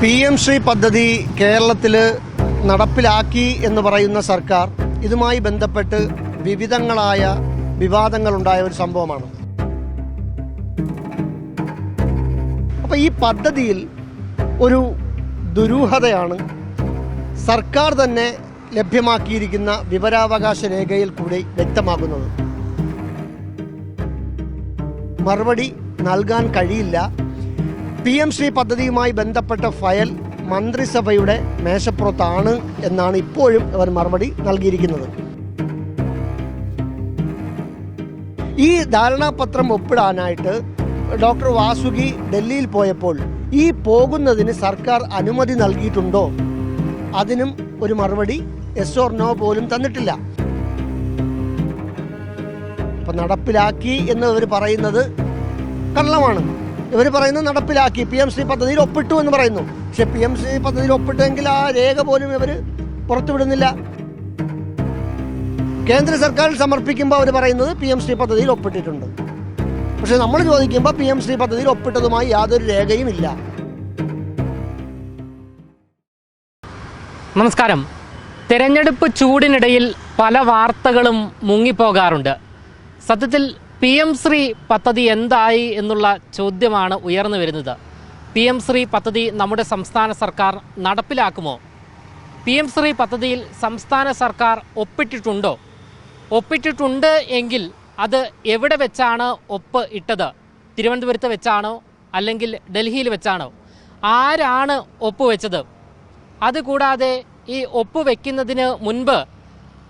P M Shri പദ്ധതി കേരളത്തിൽ നടപ്പിലാക്കി എന്ന് പറയുന്ന സർക്കാർ ഇതുമായി ബന്ധപ്പെട്ട് വിവിധങ്ങളായ വിവാദങ്ങളുണ്ടായ ഒരു സംഭവമാണ്. അപ്പൊ ഈ പദ്ധതിയിൽ ഒരു ദുരൂഹതയാണ് സർക്കാർ തന്നെ ലഭ്യമാക്കിയിരിക്കുന്ന വിവരാവകാശ രേഖയിൽ കൂടി വ്യക്തമാകുന്നത്. മറുപടി നൽകാൻ കഴിയില്ല. പി എം ശ്രീ പദ്ധതിയുമായി ബന്ധപ്പെട്ട ഫയൽ മന്ത്രിസഭയുടെ മേശപ്പുറത്താണ് എന്നാണ് ഇപ്പോഴും അവർ മറുപടി നൽകിയിരിക്കുന്നത്. ഈ ധാരണാപത്രം ഒപ്പിടാനായിട്ട് ഡോക്ടർ വാസുകി ഡൽഹിയിൽ പോയപ്പോൾ ഈ പോകുന്നതിന് സർക്കാർ അനുമതി നൽകിയിട്ടുണ്ടോ? അതിനും ഒരു മറുപടി എസ് ഓർ നോ പോലും തന്നിട്ടില്ല. അപ്പൊ നടപ്പിലാക്കി എന്ന് അവർ പറയുന്നത് കള്ളമാണ്. ഇവർ പറയുന്നത് നടപ്പിലാക്കി. പി എം സി പദ്ധതിയിൽ ഒപ്പിട്ടു എന്ന് പറയുന്നു. പക്ഷെ പി എം സി പദ്ധതിയിൽ ഒപ്പിട്ടെങ്കിൽ ആ രേഖ പോലും ഇവർ പുറത്തുവിടുന്നില്ല. കേന്ദ്ര സർക്കാർ സമർപ്പിക്കുമ്പോൾ അവർ പറയുന്നത് പി എം സി പദ്ധതിയിൽ ഒപ്പിട്ടിട്ടുണ്ട്. പക്ഷെ നമ്മൾ ചോദിക്കുമ്പോൾ പി എം സി പദ്ധതിയിൽ ഒപ്പിട്ടതുമായി യാതൊരു രേഖയും ഇല്ല. നമസ്കാരം. തെരഞ്ഞെടുപ്പ് ചൂടിനിടയിൽ പല വാർത്തകളും മുങ്ങിപ്പോകാറുണ്ട്. സത്യത്തിൽ പി എം ശ്രീ പദ്ധതി എന്തായി എന്നുള്ള ചോദ്യമാണ് ഉയർന്നു വരുന്നത്. പി എം ശ്രീ പദ്ധതി നമ്മുടെ സംസ്ഥാന സർക്കാർ നടപ്പിലാക്കുമോ? പി എം ശ്രീ പദ്ധതിയിൽ സംസ്ഥാന സർക്കാർ ഒപ്പിട്ടിട്ടുണ്ടോ? ഒപ്പിട്ടിട്ടുണ്ട് എങ്കിൽ അത് എവിടെ വെച്ചാണ് ഒപ്പ് ഇട്ടത്? തിരുവനന്തപുരത്ത് വെച്ചാണോ? അല്ലെങ്കിൽ ഡൽഹിയിൽ വെച്ചാണോ? ആരാണ് ഒപ്പ് വെച്ചത്? അതുകൂടാതെ ഈ ഒപ്പ് വയ്ക്കുന്നതിന് മുൻപ്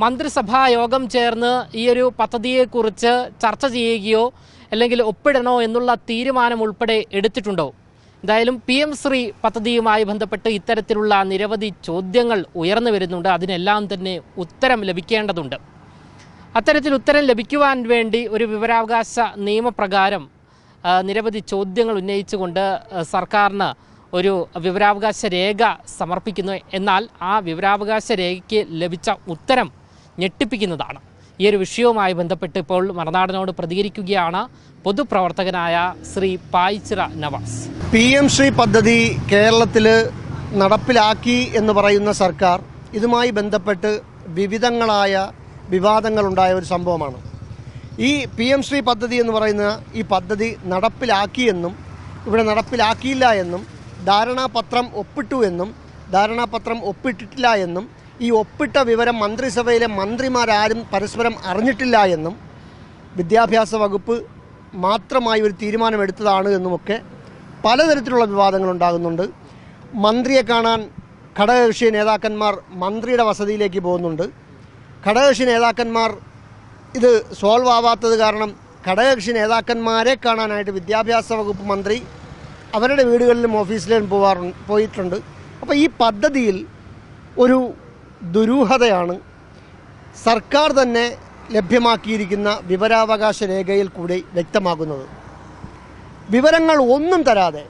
മന്ത്രിസഭാ യോഗം ചേർന്ന് ഈ ഒരു പദ്ധതിയെക്കുറിച്ച് ചർച്ച ചെയ്യുകയോ അല്ലെങ്കിൽ ഒപ്പിടണോ എന്നുള്ള തീരുമാനം ഉൾപ്പെടെ എടുത്തിട്ടുണ്ടോ? എന്തായാലും പി എം ശ്രീ പദ്ധതിയുമായി ബന്ധപ്പെട്ട് ഇത്തരത്തിലുള്ള നിരവധി ചോദ്യങ്ങൾ ഉയർന്നു വരുന്നുണ്ട്. അതിനെല്ലാം തന്നെ ഉത്തരം ലഭിക്കേണ്ടതുണ്ട്. അത്തരത്തിൽ ഉത്തരം ലഭിക്കുവാൻ വേണ്ടി ഒരു വിവരാവകാശ നിയമപ്രകാരം നിരവധി ചോദ്യങ്ങൾ ഉന്നയിച്ചുകൊണ്ട് സർക്കാരിന് ഒരു വിവരാവകാശ രേഖ സമർപ്പിക്കുന്നു. എന്നാൽ ആ വിവരാവകാശ രേഖയ്ക്ക് ലഭിച്ച ഉത്തരം ഞെട്ടിപ്പിക്കുന്നതാണ്. ഈ ഒരു വിഷയവുമായി ബന്ധപ്പെട്ട് ഇപ്പോൾ മറുനാടനോട് പ്രതികരിക്കുകയാണ് പൊതുപ്രവർത്തകനായ ശ്രീ പായിച്ചിറ നവാസ്. പി എം ശ്രീ പദ്ധതി കേരളത്തിൽ നടപ്പിലാക്കി എന്ന് പറയുന്ന സർക്കാർ ഇതുമായി ബന്ധപ്പെട്ട് വിവിധങ്ങളായ വിവാദങ്ങളുണ്ടായ ഒരു സംഭവമാണ്. ഈ പി എം ശ്രീ പദ്ധതി എന്ന് പറയുന്ന ഈ പദ്ധതി നടപ്പിലാക്കിയെന്നും ഇവിടെ നടപ്പിലാക്കിയില്ല എന്നും ധാരണാപത്രം ഒപ്പിട്ടു എന്നും ധാരണാപത്രം ഒപ്പിട്ടിട്ടില്ല എന്നും ഈ ഒപ്പിട്ട വിവരം മന്ത്രിസഭയിലെ മന്ത്രിമാരാരും പരസ്പരം അറിഞ്ഞിട്ടില്ല എന്നും വിദ്യാഭ്യാസ വകുപ്പ് മാത്രമായി ഒരു തീരുമാനമെടുത്തതാണ് എന്നുമൊക്കെ പലതരത്തിലുള്ള വിവാദങ്ങൾ ഉണ്ടാകുന്നുണ്ട്. മന്ത്രിയെ കാണാൻ ഘടകകക്ഷി നേതാക്കന്മാർ മന്ത്രിയുടെ വസതിയിലേക്ക് പോകുന്നുണ്ട്. ഘടകകക്ഷി നേതാക്കന്മാർ ഇത് സോൾവ് ആവാത്തത് കാരണം ഘടകകക്ഷി നേതാക്കന്മാരെ കാണാനായിട്ട് വിദ്യാഭ്യാസ വകുപ്പ് മന്ത്രി അവരുടെ വീടുകളിലും ഓഫീസിലും പോവാറുണ്ട് പോയിട്ടുണ്ട്. അപ്പോൾ ഈ പദ്ധതിയിൽ ഒരു ദുരൂഹതയാണ് സർക്കാർ തന്നെ ലഭ്യമാക്കിയിരിക്കുന്ന വിവരാവകാശ രേഖയിൽ കൂടി വ്യക്തമാകുന്നത്. വിവരങ്ങൾ ഒന്നും തരാതെ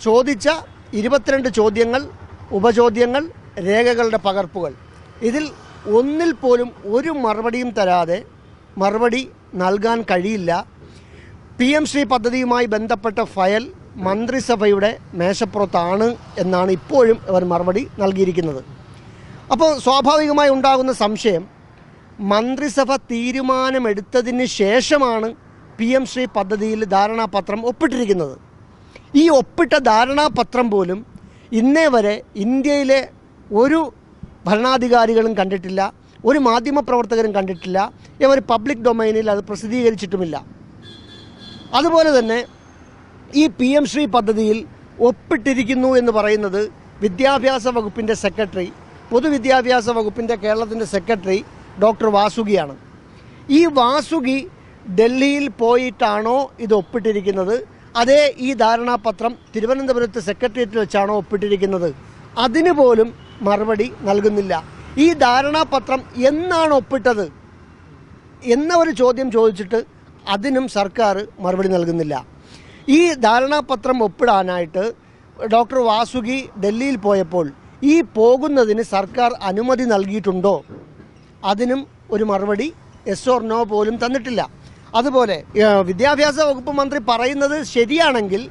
ചോദിച്ച ഇരുപത്തിരണ്ട് ചോദ്യങ്ങൾ ഉപചോദ്യങ്ങൾ രേഖകളുടെ പകർപ്പുകൾ. ഇതിൽ ഒന്നിൽ പോലും ഒരു മറുപടിയും തരാതെ മറുപടി നൽകാൻ കഴിയില്ല. പി എം ശ്രീ പദ്ധതിയുമായി ബന്ധപ്പെട്ട ഫയൽ മന്ത്രിസഭയുടെ മേശപ്പുറത്താണ് എന്നാണ് ഇപ്പോഴും അവർ മറുപടി നൽകിയിരിക്കുന്നത്. അപ്പോൾ സ്വാഭാവികമായി ഉണ്ടാകുന്ന സംശയം മന്ത്രിസഭ തീരുമാനമെടുത്തതിന് ശേഷമാണ് പി എം ശ്രീ പദ്ധതിയിൽ ധാരണാപത്രം ഒപ്പിട്ടിരിക്കുന്നത്. ഈ ഒപ്പിട്ട ധാരണാപത്രം പോലും ഇന്നേ വരെ ഇന്ത്യയിലെ ഒരു ഭരണാധികാരികളും കണ്ടിട്ടില്ല ഒരു മാധ്യമപ്രവർത്തകരും കണ്ടിട്ടില്ല ഇവർ പബ്ലിക് ഡൊമൈനിൽ അത് പ്രസിദ്ധീകരിച്ചിട്ടുമില്ല. അതുപോലെ തന്നെ ഈ പി എം ശ്രീ പദ്ധതിയിൽ ഒപ്പിട്ടിരിക്കുന്നു എന്ന് പറയുന്നത് വിദ്യാഭ്യാസ വകുപ്പിന്റെ സെക്രട്ടറി പൊതുവിദ്യാഭ്യാസ വകുപ്പിന്റെ കേരളത്തിന്റെ സെക്രട്ടറി ഡോക്ടർ വാസുകിയാണ്. ഈ വാസുകി ഡൽഹിയിൽ പോയിട്ടാണോ ഇത് ഒപ്പിട്ടിരിക്കുന്നത്? അതേ ഈ ധാരണാപത്രം തിരുവനന്തപുരത്ത് സെക്രട്ടേറിയറ്റിൽ വെച്ചാണോ ഒപ്പിട്ടിരിക്കുന്നത്? അതിന് പോലും മറുപടി നൽകുന്നില്ല. ഈ ധാരണാപത്രം എന്നാണ് ഒപ്പിട്ടത്? എന്ന ഒരു ചോദ്യം ചോദിച്ചിട്ട് അതിനും സർക്കാർ മറുപടി നൽകുന്നില്ല. ഈ ധാരണാപത്രം ഒപ്പിടാനായിട്ട് ഡോക്ടർ വാസുകി ഡൽഹിയിൽ പോയപ്പോൾ ഈ പോകുന്നതിന് സർക്കാർ അനുമതി നൽകിയിട്ടുണ്ടോ? അതിനും ഒരു മറുപടി എസ് ഓർ നോ പോലും തന്നിട്ടില്ല. അതുപോലെ വിദ്യാഭ്യാസ വകുപ്പ് മന്ത്രി പറയുന്നത് ശരിയാണെങ്കിൽ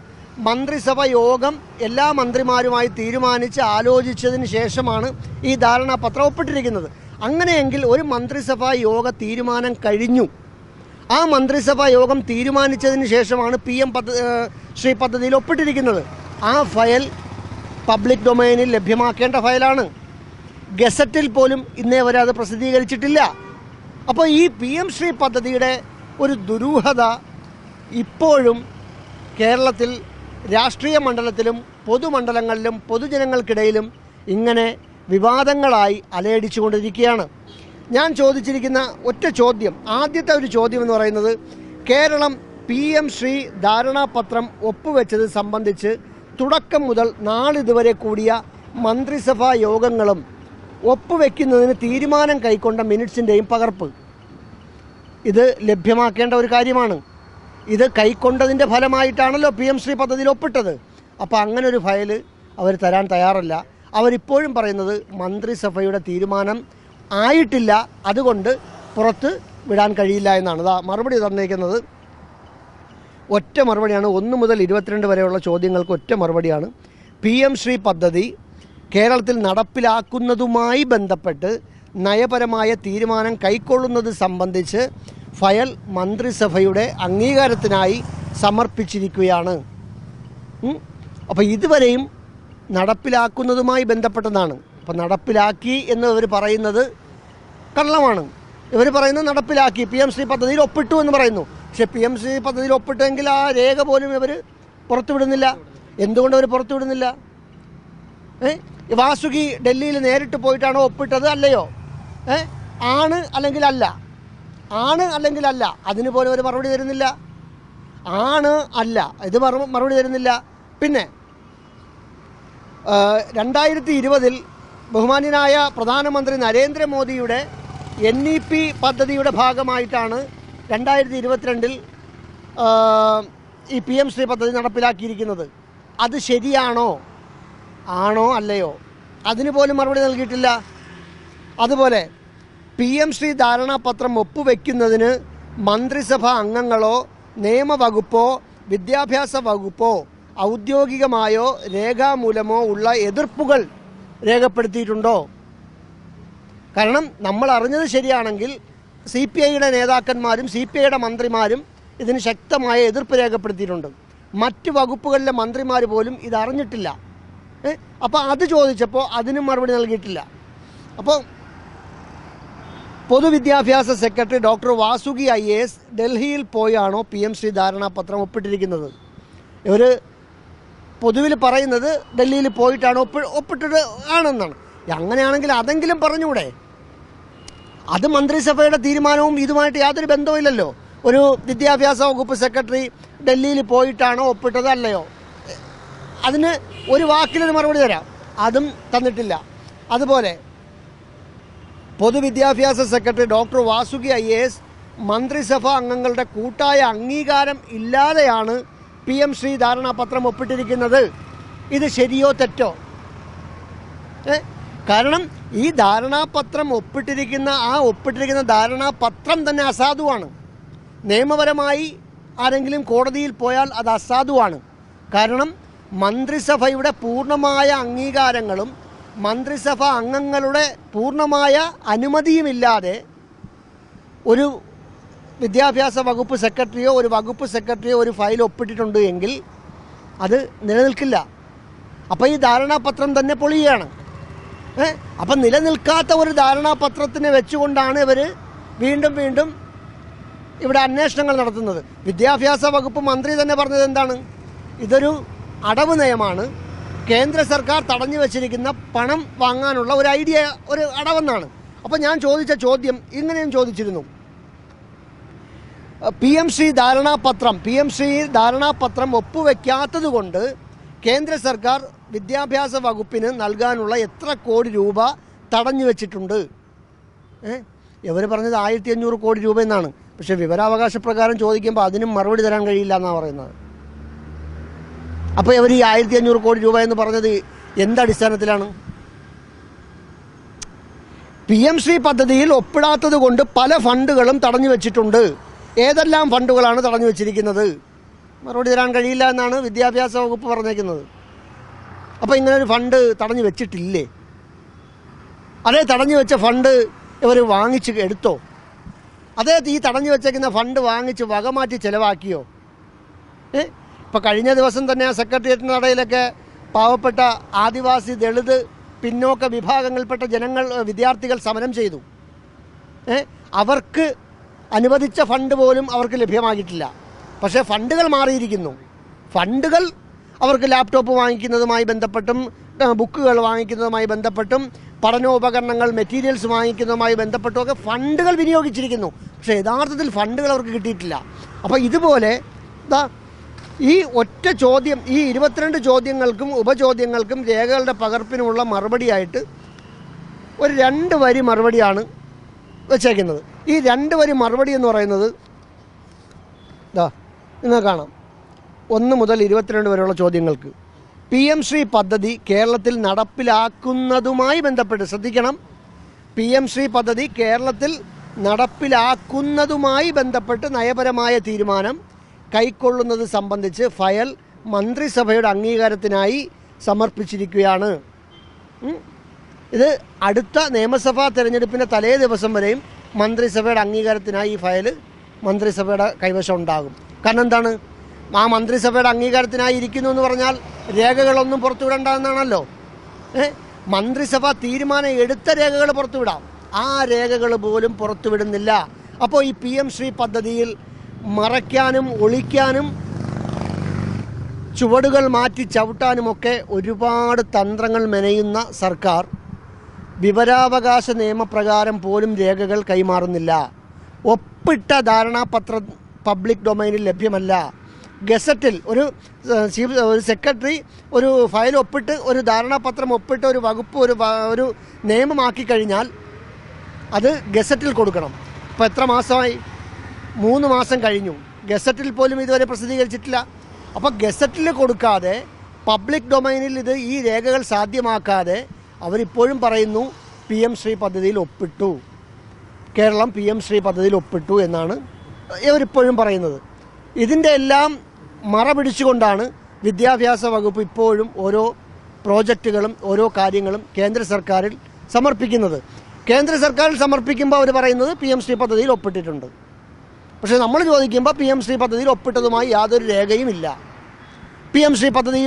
മന്ത്രിസഭ യോഗം എല്ലാ മന്ത്രിമാരുമായി തീരുമാനിച്ച് ആലോചിച്ചതിന് ശേഷമാണ് ഈ ധാരണാപത്രം ഒപ്പിട്ടിരിക്കുന്നത്. അങ്ങനെയെങ്കിൽ ഒരു മന്ത്രിസഭാ യോഗ തീരുമാനം കഴിഞ്ഞു. ആ മന്ത്രിസഭാ യോഗം തീരുമാനിച്ചതിന് ശേഷമാണ് പി എം പദ്ധ ശ്രീ പദ്ധതിയിൽ ഒപ്പിട്ടിരിക്കുന്നത്. ആ ഫയൽ പബ്ലിക് ഡൊമൈനിൽ ലഭ്യമാക്കേണ്ട ഫയലാണ്. ഗസറ്റിൽ പോലും ഇന്നേ വരെ അത് പ്രസിദ്ധീകരിച്ചിട്ടില്ല. അപ്പോൾ ഈ പി എം ശ്രീ പദ്ധതിയുടെ ഒരു ദുരൂഹത ഇപ്പോഴും കേരളത്തിൽ രാഷ്ട്രീയ മണ്ഡലത്തിലും പൊതുമണ്ഡലങ്ങളിലും പൊതുജനങ്ങൾക്കിടയിലും ഇങ്ങനെ വിവാദങ്ങളായി അലയടിച്ചുകൊണ്ടിരിക്കുകയാണ്. ഞാൻ ചോദിച്ചിരിക്കുന്ന ഒറ്റ ചോദ്യം ആദ്യത്തെ ഒരു ചോദ്യം എന്ന് പറയുന്നത് കേരളം പി എം ശ്രീ ധാരണാപത്രം ഒപ്പുവെച്ചത് സംബന്ധിച്ച് തുടക്കം മുതൽ നാളിതുവരെ കൂടിയ മന്ത്രിസഭാ യോഗങ്ങളും ഒപ്പുവെക്കുന്നതിന് തീരുമാനം കൈക്കൊണ്ട മിനിറ്റ്സിന്റെയും പകർപ്പ്. ഇത് ലഭ്യമാക്കേണ്ട ഒരു കാര്യമാണ്. ഇത് കൈക്കൊണ്ടതിന്റെ ഫലമായിട്ടാണല്ലോ പി എം ശ്രീ പദ്ധതിയിൽ ഒപ്പിട്ടത്. അപ്പോൾ അങ്ങനെ ഒരു ഫയൽ അവർ തരാൻ തയ്യാറല്ല. അവരിപ്പോഴും പറയുന്നത് മന്ത്രിസഭയുടെ തീരുമാനം ആയിട്ടില്ല. അതുകൊണ്ട് പുറത്ത് വിടാൻ കഴിയില്ല എന്നാണ്. ഇതാ മറുപടി തന്നേക്കുന്നത് ഒറ്റ മറുപടിയാണ്. ഒന്ന് മുതൽ ഇരുപത്തിരണ്ട് വരെയുള്ള ചോദ്യങ്ങൾക്ക് ഒറ്റ മറുപടിയാണ്. പി എം ശ്രീ പദ്ധതി കേരളത്തിൽ നടപ്പിലാക്കുന്നതുമായി ബന്ധപ്പെട്ട് നയപരമായ തീരുമാനം കൈക്കൊള്ളുന്നത് സംബന്ധിച്ച് ഫയൽ മന്ത്രിസഭയുടെ അംഗീകാരത്തിനായി സമർപ്പിച്ചിരിക്കുകയാണ്. അപ്പോൾ ഇതുവരെയും നടപ്പിലാക്കുന്നതുമായി ബന്ധപ്പെട്ടതാണ്. അപ്പോൾ നടപ്പിലാക്കി എന്ന് ഇവർ പറയുന്നത് കള്ളമാണ്. ഇവർ പറയുന്നത് നടപ്പിലാക്കി. പി എം ശ്രീ പദ്ധതിയിൽ ഒപ്പിട്ടു എന്ന് പറയുന്നു. പക്ഷെ പി എം സി പദ്ധതിയിൽ ഒപ്പിട്ടെങ്കിൽ ആ രേഖ പോലും ഇവർ പുറത്തുവിടുന്നില്ല. എന്തുകൊണ്ട് അവർ പുറത്തുവിടുന്നില്ല? ഏ? വാസുകി ഡൽഹിയിൽ നേരിട്ട് പോയിട്ടാണോ ഒപ്പിട്ടത് അല്ലയോ? ഏ? ആണ് അല്ലെങ്കിൽ അല്ല? ആണ് അല്ലെങ്കിൽ അല്ല? അതിന് പോലും ഒരു മറുപടി തരുന്നില്ല. ആണ് അല്ല. ഇത് മറു- മറുപടി തരുന്നില്ല. പിന്നെ രണ്ടായിരത്തി ഇരുപതിൽ ബഹുമാന്യനായ പ്രധാനമന്ത്രി നരേന്ദ്രമോദിയുടെ എൻ ഇ പി പദ്ധതിയുടെ ഭാഗമായിട്ടാണ് രണ്ടായിരത്തി ഇരുപത്തിരണ്ടിൽ ഈ പി എം ശ്രീ പദ്ധതി നടപ്പിലാക്കിയിരിക്കുന്നത്. അത് ശരിയാണോ? ആണോ അല്ലയോ? അതിന് പോലും മറുപടി നൽകിയിട്ടില്ല. അതുപോലെ പി എം ശ്രീ ധാരണാപത്രം ഒപ്പുവെക്കുന്നതിന് മന്ത്രിസഭ അംഗങ്ങളോ നിയമവകുപ്പോ വിദ്യാഭ്യാസ വകുപ്പോ ഔദ്യോഗികമായോ രേഖാമൂലമോ ഉള്ള എതിർപ്പുകൾ രേഖപ്പെടുത്തിയിട്ടുണ്ടോ? കാരണം നമ്മൾ അറിഞ്ഞത് ശരിയാണെങ്കിൽ സി പി ഐയുടെ നേതാക്കന്മാരും സി പി ഐയുടെ മന്ത്രിമാരും ഇതിന് ശക്തമായ എതിർപ്പ് രേഖപ്പെടുത്തിയിട്ടുണ്ട്. മറ്റ് വകുപ്പുകളിലെ മന്ത്രിമാർ പോലും ഇത് അറിഞ്ഞിട്ടില്ല അപ്പോൾ അത് ചോദിച്ചപ്പോൾ അതിനും മറുപടി നൽകിയിട്ടില്ല. അപ്പോൾ പൊതുവിദ്യാഭ്യാസ secretary doctor Vasuki I A S ഡൽഹിയിൽ പോയാണോ പി എം ശ്രീ ധാരണാപത്രം ഒപ്പിട്ടിരിക്കുന്നത്. ഇവർ പൊതുവിൽ പറയുന്നത് ഡൽഹിയിൽ പോയിട്ടാണ് ഒപ്പ് ഒപ്പിട്ടിട്ട് ആണെന്നാണ്. അങ്ങനെയാണെങ്കിൽ അതെങ്കിലും പറഞ്ഞുകൂടെ? അത് മന്ത്രിസഭയുടെ തീരുമാനവും ഇതുമായിട്ട് യാതൊരു ബന്ധവുമില്ലല്ലോ. ഒരു വിദ്യാഭ്യാസ വകുപ്പ് സെക്രട്ടറി ഡൽഹിയിൽ പോയിട്ടാണോ ഒപ്പിട്ടത് അല്ലയോ? അതിന് ഒരു വാക്കിലൊരു മറുപടി തരാം. അതും തന്നിട്ടില്ല. അതുപോലെ പൊതുവിദ്യാഭ്യാസ secretary doctor Vasuki I A S മന്ത്രിസഭാ അംഗങ്ങളുടെ കൂട്ടായ അംഗീകാരം ഇല്ലാതെയാണ് പി എം ശ്രീ ധാരണാപത്രം ഒപ്പിട്ടിരിക്കുന്നത്. ഇത് ശരിയോ തെറ്റോ? കാരണം ഈ ധാരണാപത്രം ഒപ്പിട്ടിരിക്കുന്ന ആ ഒപ്പിട്ടിരിക്കുന്ന ധാരണാപത്രം തന്നെ അസാധുവാണ്. നിയമപരമായി ആരെങ്കിലും കോടതിയിൽ പോയാൽ അത് അസാധുവാണ്. കാരണം മന്ത്രിസഭയുടെ പൂർണമായ അംഗീകാരങ്ങളും മന്ത്രിസഭ അംഗങ്ങളുടെ പൂർണമായ അനുമതിയുമില്ലാതെ ഒരു വിദ്യാഭ്യാസ വകുപ്പ് സെക്രട്ടറിയോ ഒരു വകുപ്പ് സെക്രട്ടറിയോ ഒരു ഫയൽ ഒപ്പിട്ടിട്ടുണ്ട് എങ്കിൽ അത് നിലനിൽക്കില്ല. അപ്പോൾ ഈ ധാരണാപത്രം തന്നെ പൊളിയാണ് അപ്പം നിലനിൽക്കാത്ത ഒരു ധാരണാപത്രത്തിന് വെച്ചുകൊണ്ടാണ് ഇവർ വീണ്ടും വീണ്ടും ഇവിടെ അന്വേഷണങ്ങൾ നടത്തുന്നത്. വിദ്യാഭ്യാസ വകുപ്പ് മന്ത്രി തന്നെ പറഞ്ഞത് എന്താണ്? ഇതൊരു അടവ് നയമാണ്. കേന്ദ്ര സർക്കാർ തടഞ്ഞു വെച്ചിരിക്കുന്ന പണം വാങ്ങാനുള്ള ഒരു ഐഡിയ ഒരു അടവെന്നാണ്. അപ്പോൾ ഞാൻ ചോദിച്ച ചോദ്യം ഇങ്ങനെയും ചോദിച്ചിരുന്നു. പി എം ശ്രീ ധാരണാപത്രം പി എം ശ്രീ ധാരണാപത്രം ഒപ്പുവെക്കാത്തത് കൊണ്ട് കേന്ദ്ര സർക്കാർ വിദ്യാഭ്യാസ വകുപ്പിന് നൽകാനുള്ള എത്ര കോടി രൂപ തടഞ്ഞു വെച്ചിട്ടുണ്ട്? ഇവർ പറഞ്ഞത് ആയിരത്തി അഞ്ഞൂറ് കോടി രൂപ എന്നാണ്. പക്ഷെ വിവരാവകാശ പ്രകാരം ചോദിക്കുമ്പോൾ അതിനും മറുപടി തരാൻ കഴിയില്ല എന്നാണ് പറയുന്നത്. അപ്പോൾ ഇവർ ഈ ആയിരത്തി അഞ്ഞൂറ് കോടി രൂപ എന്ന് പറഞ്ഞത് എന്തടിസ്ഥാനത്തിലാണ് പി എം ശ്രീ പദ്ധതിയിൽ ഒപ്പിടാത്തത് കൊണ്ട് പല ഫണ്ടുകളും തടഞ്ഞു വെച്ചിട്ടുണ്ട്. ഏതെല്ലാം ഫണ്ടുകളാണ് തടഞ്ഞു വെച്ചിരിക്കുന്നത്? മറുപടി തരാൻ കഴിയില്ല എന്നാണ് വിദ്യാഭ്യാസ വകുപ്പ് പറഞ്ഞേക്കുന്നത്. അപ്പോൾ ഇങ്ങനൊരു ഫണ്ട് തടഞ്ഞു വെച്ചിട്ടില്ലേ? അതേ തടഞ്ഞു വെച്ച ഫണ്ട് ഇവർ വാങ്ങിച്ച് എടുത്തോ? അതേ ഈ തടഞ്ഞു വെച്ചേക്കുന്ന ഫണ്ട് വാങ്ങിച്ച് വകമാറ്റി ചിലവാക്കിയോ? ഏ? ഇപ്പോൾ കഴിഞ്ഞ ദിവസം തന്നെ ആ സെക്രട്ടേറിയറ്റിന്റെ നടയിലൊക്കെ പാവപ്പെട്ട ആദിവാസി ദളിത് പിന്നോക്ക വിഭാഗങ്ങളിൽപ്പെട്ട ജനങ്ങൾ വിദ്യാർത്ഥികൾ സമരം ചെയ്തു. അവർക്ക് അനുവദിച്ച ഫണ്ട് പോലും അവർക്ക് ലഭ്യമാകിയിട്ടില്ല പക്ഷേ ഫണ്ടുകൾ മാറിയിരിക്കുന്നു. ഫണ്ടുകൾ അവർക്ക് ലാപ്ടോപ്പ് വാങ്ങിക്കുന്നതുമായി ബന്ധപ്പെട്ടും ബുക്കുകൾ വാങ്ങിക്കുന്നതുമായി ബന്ധപ്പെട്ടും പഠനോപകരണങ്ങൾ മെറ്റീരിയൽസ് വാങ്ങിക്കുന്നതുമായി ബന്ധപ്പെട്ടുമൊക്കെ ഫണ്ടുകൾ വിനിയോഗിച്ചിരിക്കുന്നു. പക്ഷേ യഥാർത്ഥത്തിൽ ഫണ്ടുകൾ അവർക്ക് കിട്ടിയിട്ടില്ല. അപ്പോൾ ഇതുപോലെ ദാ ഈ ഒറ്റ ചോദ്യം ഈ ഇരുപത്തിരണ്ട് ചോദ്യങ്ങൾക്കും ഉപചോദ്യങ്ങൾക്കും രേഖകളുടെ പകർപ്പിനുമുള്ള മറുപടിയായിട്ട് ഒരു രണ്ട് വരി മറുപടിയാണ് വെച്ചേക്കുന്നത്. ഈ രണ്ട് വരി മറുപടി എന്ന് പറയുന്നത് ഇതാ നിങ്ങൾ കാണാം. ഒന്ന് മുതൽ ഇരുപത്തിരണ്ട് വരെയുള്ള ചോദ്യങ്ങൾക്ക്. പി എം ശ്രീ പദ്ധതി കേരളത്തിൽ നടപ്പിലാക്കുന്നതുമായി ബന്ധപ്പെട്ട് ശ്രദ്ധിക്കണം. പി എം ശ്രീ പദ്ധതി കേരളത്തിൽ നടപ്പിലാക്കുന്നതുമായി ബന്ധപ്പെട്ട് നയപരമായ തീരുമാനം കൈക്കൊള്ളുന്നത് സംബന്ധിച്ച് ഫയൽ മന്ത്രിസഭയുടെ അംഗീകാരത്തിനായി സമർപ്പിച്ചിരിക്കുകയാണ്. ഇത് അടുത്ത നിയമസഭാ തെരഞ്ഞെടുപ്പിന്റെ തലേ ദിവസം വരെയും മന്ത്രിസഭയുടെ അംഗീകാരത്തിനായി ഈ ഫയൽ മന്ത്രിസഭയുടെ കൈവശം ഉണ്ടാകും. കാരണം എന്താണ്? ആ മന്ത്രിസഭയുടെ അംഗീകാരത്തിനായി ഇരിക്കുന്നു എന്ന് പറഞ്ഞാൽ രേഖകളൊന്നും പുറത്തുവിടേണ്ടതെന്നാണല്ലോ. ഏ? മന്ത്രിസഭ തീരുമാനം എടുത്ത രേഖകൾ പുറത്തുവിടാം. ആ രേഖകൾ പോലും പുറത്തുവിടുന്നില്ല. അപ്പോൾ ഈ പി എം ശ്രീ പദ്ധതിയിൽ മറയ്ക്കാനും ഒളിക്കാനും ചുവടുകൾ മാറ്റി ചവിട്ടാനുമൊക്കെ ഒരുപാട് തന്ത്രങ്ങൾ മെനയുന്ന സർക്കാർ വിവരാവകാശ നിയമപ്രകാരം പോലും രേഖകൾ കൈമാറുന്നില്ല. ഒപ്പിട്ട ധാരണാപത്രം പബ്ലിക് ഡൊമൈനിൽ ലഭ്യമല്ല. ഗസറ്റിൽ ഒരു ചീഫ് ഒരു സെക്രട്ടറി ഒരു ഫയൽ ഒപ്പിട്ട് ഒരു ധാരണാപത്രം ഒപ്പിട്ട് ഒരു വകുപ്പ് ഒരു ഒരു നിയമമാക്കി കഴിഞ്ഞാൽ അത് ഗസറ്റിൽ കൊടുക്കണം. ഇപ്പോൾ എത്ര മാസമായി? മൂന്ന് മാസം കഴിഞ്ഞു. ഗസറ്റിൽ പോലും ഇതുവരെ പ്രസിദ്ധീകരിച്ചിട്ടില്ല. അപ്പോൾ ഗസറ്റിൽ കൊടുക്കാതെ പബ്ലിക് ഡൊമൈനിൽ ഇത് ഈ രേഖകൾ സാധ്യമാക്കാതെ അവരിപ്പോഴും പറയുന്നു പി എം ശ്രീ പദ്ധതിയിൽ ഒപ്പിട്ടു. കേരളം പി എം ശ്രീ പദ്ധതിയിൽ ഒപ്പിട്ടു എന്നാണ് ഇവരിപ്പോഴും പറയുന്നത്. ഇതിന്റെ എല്ലാം മറ പിടിച്ചുകൊണ്ടാണ് വിദ്യാഭ്യാസ വകുപ്പ് ഇപ്പോഴും ഓരോ പ്രോജക്റ്റുകളും ഓരോ കാര്യങ്ങളും കേന്ദ്ര സർക്കാരിൽ സമർപ്പിക്കുന്നത്. കേന്ദ്ര സർക്കാരിൽ സമർപ്പിക്കുമ്പോൾ അവർ പറയുന്നത് പി എം ശ്രീ പദ്ധതിയിൽ ഒപ്പിട്ടിട്ടുണ്ട്. പക്ഷേ നമ്മൾ ചോദിക്കുമ്പോൾ പി എം ശ്രീ പദ്ധതിയിൽ ഒപ്പിട്ടതുമായി യാതൊരു രേഖയും ഇല്ല. പി എം ശ്രീ പദ്ധതി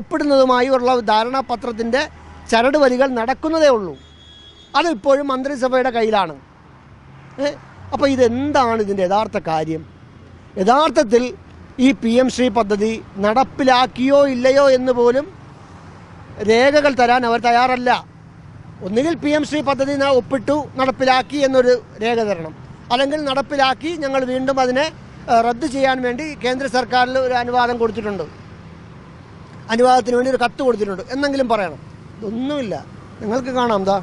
ഒപ്പിടുന്നതുമായി ഉള്ള ധാരണാപത്രത്തിന്റെ ചരട് വരികൾ നടക്കുന്നതേ ഉള്ളൂ. അതിപ്പോഴും മന്ത്രിസഭയുടെ കയ്യിലാണ്. അപ്പോൾ ഇതെന്താണ് ഇതിന്റെ യഥാർത്ഥ കാര്യം? യഥാർത്ഥത്തിൽ ഈ പി എം ശ്രീ പദ്ധതി നടപ്പിലാക്കിയോ ഇല്ലയോ എന്ന് പോലും രേഖകൾ തരാൻ അവർ തയ്യാറല്ല. ഒന്നുകിൽ പി എം ശ്രീ പദ്ധതി ഒപ്പിട്ടു നടപ്പിലാക്കി എന്നൊരു രേഖ തരണം. അല്ലെങ്കിൽ നടപ്പിലാക്കി ഞങ്ങൾ വീണ്ടും അതിനെ റദ്ദ് ചെയ്യാൻ വേണ്ടി കേന്ദ്ര സർക്കാരിൽ ഒരു അനുവാദം കൊടുത്തിട്ടുണ്ട്. അനുവാദത്തിന് വേണ്ടി ഒരു കത്ത് കൊടുത്തിട്ടുണ്ട്. എന്നെങ്കിലും പറയണം. ഇതൊന്നുമില്ല. നിങ്ങൾക്ക് കാണാം എന്താ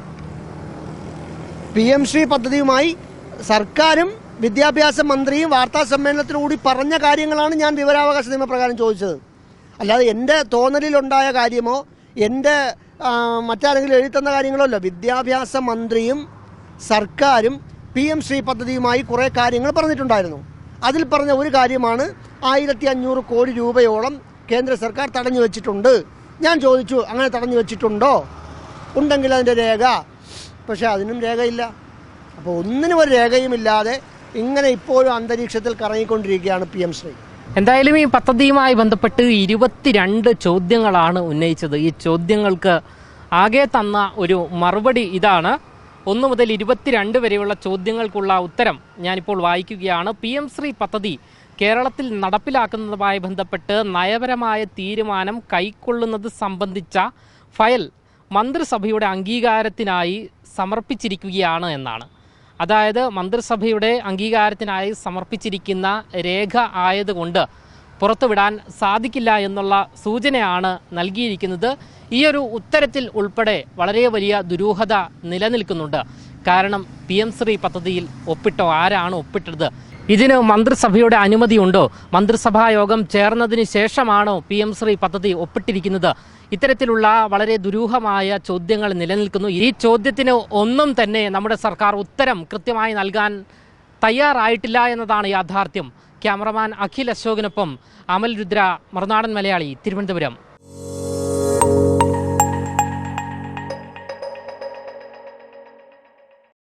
പി എം ശ്രീ പദ്ധതിയുമായി സർക്കാരും വിദ്യാഭ്യാസ മന്ത്രിയും വാർത്താ സമ്മേളനത്തിലൂടി പറഞ്ഞ കാര്യങ്ങളാണ് ഞാൻ വിവരാവകാശ നിയമപ്രകാരം ചോദിച്ചത്. അല്ലാതെ എന്റെ തോന്നലിലുണ്ടായ കാര്യമോ എന്റെ മറ്റാരെങ്കിലും എഴുതുന്ന കാര്യങ്ങളോ അല്ല. വിദ്യാഭ്യാസ മന്ത്രിയും സർക്കാരും പി എം ശ്രീ പദ്ധതിയുമായി കുറേ കാര്യങ്ങൾ പറഞ്ഞിട്ടുണ്ടായിരുന്നു. അതിൽ പറഞ്ഞ ഒരു കാര്യമാണ് ആയിരത്തി അഞ്ഞൂറ് കോടി രൂപയോളം കേന്ദ്ര സർക്കാർ തടഞ്ഞു വെച്ചിട്ടുണ്ട്. ഞാൻ ചോദിച്ചു അങ്ങനെ തടഞ്ഞു വെച്ചിട്ടുണ്ടോ? ഉണ്ടെങ്കിൽ അതിന്റെ രേഖ. പക്ഷേ അതിനും രേഖയില്ല. അപ്പോൾ ഒന്നിനും ഒരു രേഖയുമില്ലാതെ ഇങ്ങനെ ഇപ്പോഴും അന്തരീക്ഷത്തിൽ കറങ്ങിക്കൊണ്ടിരിക്കുകയാണ് പി എം ശ്രീ. എന്തായാലും ഈ പദ്ധതിയുമായി ബന്ധപ്പെട്ട് ഇരുപത്തിരണ്ട് ചോദ്യങ്ങളാണ് ഉന്നയിച്ചത്. ഈ ചോദ്യങ്ങൾക്ക് ആകെ തന്ന ഒരു മറുപടി ഇതാണ്. ഒന്ന് മുതൽ ഇരുപത്തിരണ്ട് വരെയുള്ള ചോദ്യങ്ങൾക്കുള്ള ഉത്തരം ഞാനിപ്പോൾ വായിക്കുകയാണ്. പി എം ശ്രീ പദ്ധതി കേരളത്തിൽ നടപ്പിലാക്കുന്നതുമായി ബന്ധപ്പെട്ട് നയപരമായ തീരുമാനം കൈക്കൊള്ളുന്നത് സംബന്ധിച്ച ഫയൽ മന്ത്രിസഭയുടെ അംഗീകാരത്തിനായി സമർപ്പിച്ചിരിക്കുകയാണ് എന്നാണ്. അതായത് മന്ത്രിസഭയുടെ അംഗീകാരത്തിനായി സമർപ്പിച്ചിരിക്കുന്ന രേഖ ആയതുകൊണ്ട് പുറത്തുവിടാൻ സാധിക്കില്ല എന്നുള്ള സൂചനയാണ് നൽകിയിരിക്കുന്നത്. ഈ ഒരു ഉത്തരത്തിൽ ഉൾപ്പെടെ വളരെ വലിയ ദുരൂഹത നിലനിൽക്കുന്നുണ്ട്. കാരണം പി എം ശ്രീ പദ്ധതിയിൽ ഒപ്പിട്ടോ ആരാണ് ഒപ്പിട്ടത്? ഇതിന് മന്ത്രിസഭയുടെ അനുമതിയുണ്ടോ? മന്ത്രിസഭാ യോഗം ചേർന്നതിന് ശേഷമാണോ പി എം ശ്രീ പദ്ധതി ഒപ്പിട്ടിരിക്കുന്നത്? ഇത്തരത്തിലുള്ള വളരെ ദുരൂഹമായ ചോദ്യങ്ങൾ നിലനിൽക്കുന്നു. ഈ ചോദ്യത്തിന് ഒന്നും തന്നെ നമ്മുടെ സർക്കാർ ഉത്തരം കൃത്യമായി നൽകാൻ തയ്യാറായിട്ടില്ല എന്നതാണ് യാഥാർത്ഥ്യം. ക്യാമറമാൻ അഖിൽ അശോകിനൊപ്പം അമൽ രുദ്ര മറുനാടൻ മലയാളി തിരുവനന്തപുരം.